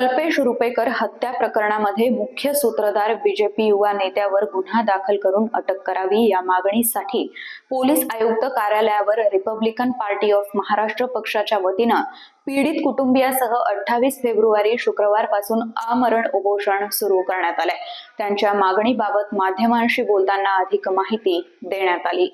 कल्पेश रुपेकर हत्या प्रकरणामध्ये मुख्य सूत्रधार बीजेपी युवा नेत्यावर गुन्हा दाखल करून अटक करावी या मागणीसाठी पोलीस आयुक्त कार्यालयावर रिपब्लिकन पार्टी ऑफ महाराष्ट्र पक्षाच्या वतीनं पीडित कुटुंबियासह अठ्ठावीस फेब्रुवारी शुक्रवारपासून आमरण उपोषण सुरू करण्यात आलंय. त्यांच्या मागणीबाबत माध्यमांशी बोलताना अधिक माहिती देण्यात आली.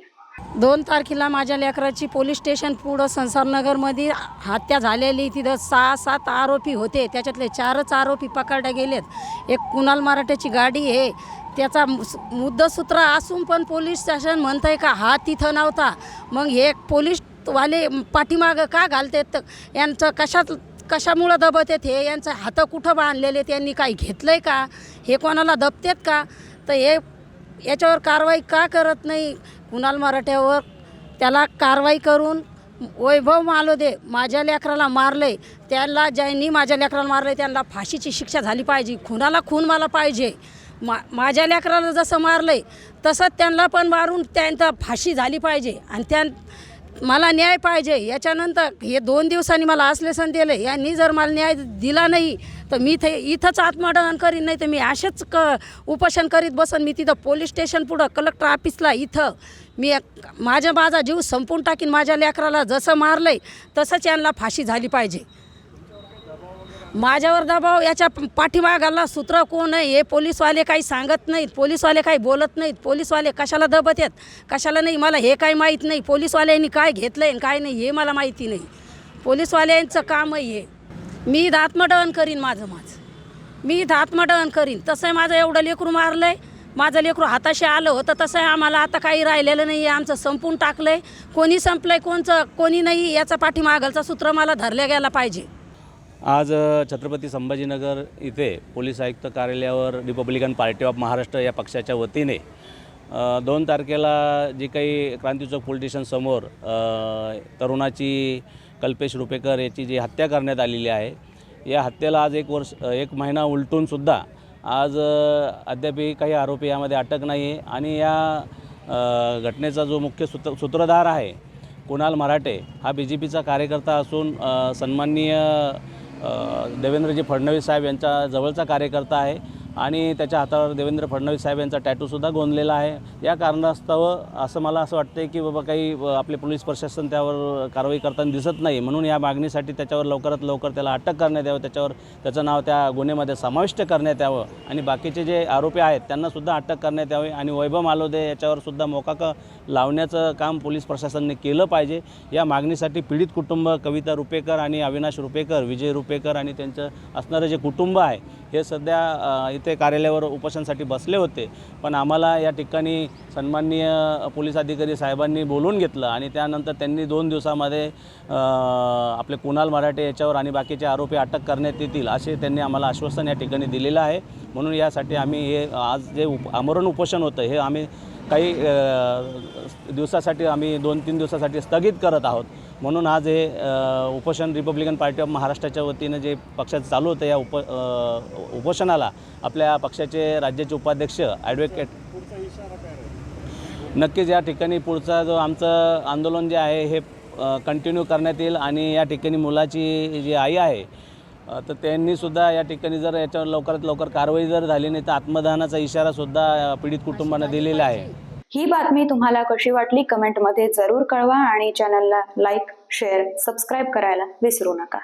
दोन तारखेला माझ्या लेकराची पोलीस स्टेशन पुढं संसारनगरमध्ये हत्या झालेली. तिथं सहा सात आरोपी होते. त्याच्यातले चारच आरोपी पकडले गेलेत. एक कुणाल मराठ्याची गाडी आहे. त्याचा मुद्दसूत्र असून पण पोलीस स्टेशन म्हणतंय का हा तिथं नव्हता. मग हे पोलीसवाले पाठीमागं का घालतात? यांचं कशात कशामुळं दबत हे यांचं हातं कुठं बांधलेले? त्यांनी काही आहे का? हे कोणाला दबतेत का? तर हे याच्यावर कारवाई का करत नाही? कुणाल मराठ्यावर त्याला कारवाई करून वैभव मालोदे माझ्या लेकराला मारले त्याला ज्यांनी माझ्या लेकराला मारले त्यांना फाशीची शिक्षा झाली पाहिजे. खुनाला खून मला पाहिजे. मा माझ्या लेकराला जसं मारलं आहे तसंच त्यांना पण मारून त्यांचा फाशी झाली पाहिजे. आणि त्या मला न्याय पाहिजे याच्यानंतर हे दोन दिवसांनी मला आश्लेषण दिलं यांनी जर मला न्याय दिला नाही तर मी ते इथंच आत्मदहन करीन नाही तर मी असेच क उपोषण करीत बसन मी तिथं पोलीस स्टेशन पुढं कलेक्टर ऑफिसला इथं. मी माझ्या माझा माझा जीव संपून टाकीन माझ्या लेकराला जसं मारलं आहे तसंच यांना फाशी झाली पाहिजे. माझ्यावर दबाव याच्या पाठीमागाला सूत्र कोण आहे? हे पोलीसवाले काही सांगत नाहीत पोलीसवाले काही बोलत नाहीत पोलीसवाले कशाला दबत आहेत? कशाला नाही? मला हे काही माहीत नाही. पोलीसवाल्यांनी काय घेतलं आहे काय नाही हे मला माहिती नाही. पोलीसवाल्यांचं काम आहे हे. मी इथं करीन माझं माझं मी इथं करीन. तसं माझं एवढं लेकरू मारलं आहे माझं लेकरू हाताशी आलं होतं तसं आम्हाला आता काही राहिलेलं नाही. आहे आमचं संपून टाकलं आहे कोणी संपलं आहे कोणचं कोणी नाही याचा पाठीमागलचा सूत्र मला धरल्या गेला पाहिजे. आज छत्रपती संभाजीनगर इथे पोलीस आयुक्त कार्यालयावर रिपब्लिकन पार्टी ऑफ महाराष्ट्र या पक्षाच्या वतीने दोन तारखेला जी काही क्रांती चौक पोलीस स्टेशनसमोर तरुणाची कल्पेश रुपेकर याची जी हत्या करण्यात आलेली आहे या हत्येला आज एक वर्ष एक महिना उलटूनसुद्धा आज अद्यापही काही आरोपी यामध्ये अटक नाही आहे. आणि या घटनेचा जो मुख्य सूत्र सूत्रधार आहे कुणाल मराठे हा बी जे पीचा कार्यकर्ता असून सन्माननीय देवेंद्रजी फडणवीस साहेब यांच्या जवळचा कार्यकर्ता आहे. आणि त्याच्या हातावर देवेंद्र फडणवीस साहेब यांचा टॅटूसुद्धा गोंदलेला आहे. या कारणास्तव असं मला असं वाटतं की बाबा काही आपले पोलीस प्रशासन त्यावर कारवाई करताना दिसत नाही. म्हणून या मागणीसाठी त्याच्यावर लवकरात लवकर त्याला अटक करण्यात यावं त्याच्यावर त्याचं नाव त्या गुन्ह्यामध्ये समाविष्ट करण्यात यावं आणि बाकीचे जे आरोपी आहेत त्यांनासुद्धा अटक करण्यात यावी आणि वैभव मालोदे याच्यावरसुद्धा मोकाक लावण्याचं काम पोलीस प्रशासनाने केलं पाहिजे. या मागणीसाठी पीडित कुटुंब कविता रुपेकर आणि अविनाश रुपेकर विजय रुपेकर आणि त्यांचं असणारं जे कुटुंब आहे हे सध्या तिथे कार्यालयावर उपोषणासाठी बसले होते पण आम्हाला या ठिकाणी सन्माननीय पोलीस अधिकारी साहेबांनी बोलून घेतलं आणि त्यानंतर त्यांनी दोन दिवसामध्ये आपले कुणाल मराठे याच्यावर आणि बाकीचे आरोपी अटक करण्यात येतील असे त्यांनी आम्हाला आश्वासन या ठिकाणी दिलेलं आहे. म्हणून यासाठी आम्ही हे आज जे उप आमरण उपोषण होतं हे आम्ही काही दिवसासाठी आम्ही दोन तीन दिवसासाठी स्थगित करत आहोत. म्हणून आज हे उपोषण रिपब्लिकन पार्टी ऑफ महाराष्ट्राच्या वतीनं जे पक्षाचं चालू होतं या उप उपोषणाला आपल्या पक्षाचे राज्याचे उपाध्यक्ष ॲडव्होकेट नक्कीच या ठिकाणी पुढचा जो आमचं आंदोलन जे आहे हे कंटिन्यू करण्यात येईल आणि या ठिकाणी मुलाची जी आई आहे तर त्यांनीसुद्धा या ठिकाणी जर याच्यावर लवकरात लवकर कारवाई जर झाली नाही तर आत्मदहनाचा इशारासुद्धा पीडित कुटुंबांना दिलेला आहे. ही बातमी तुम्हाला कशी वाटली कमेंटमध्ये जरूर कळवा आणि चॅनलला लाईक शेअर सबस्क्राईब करायला विसरू नका.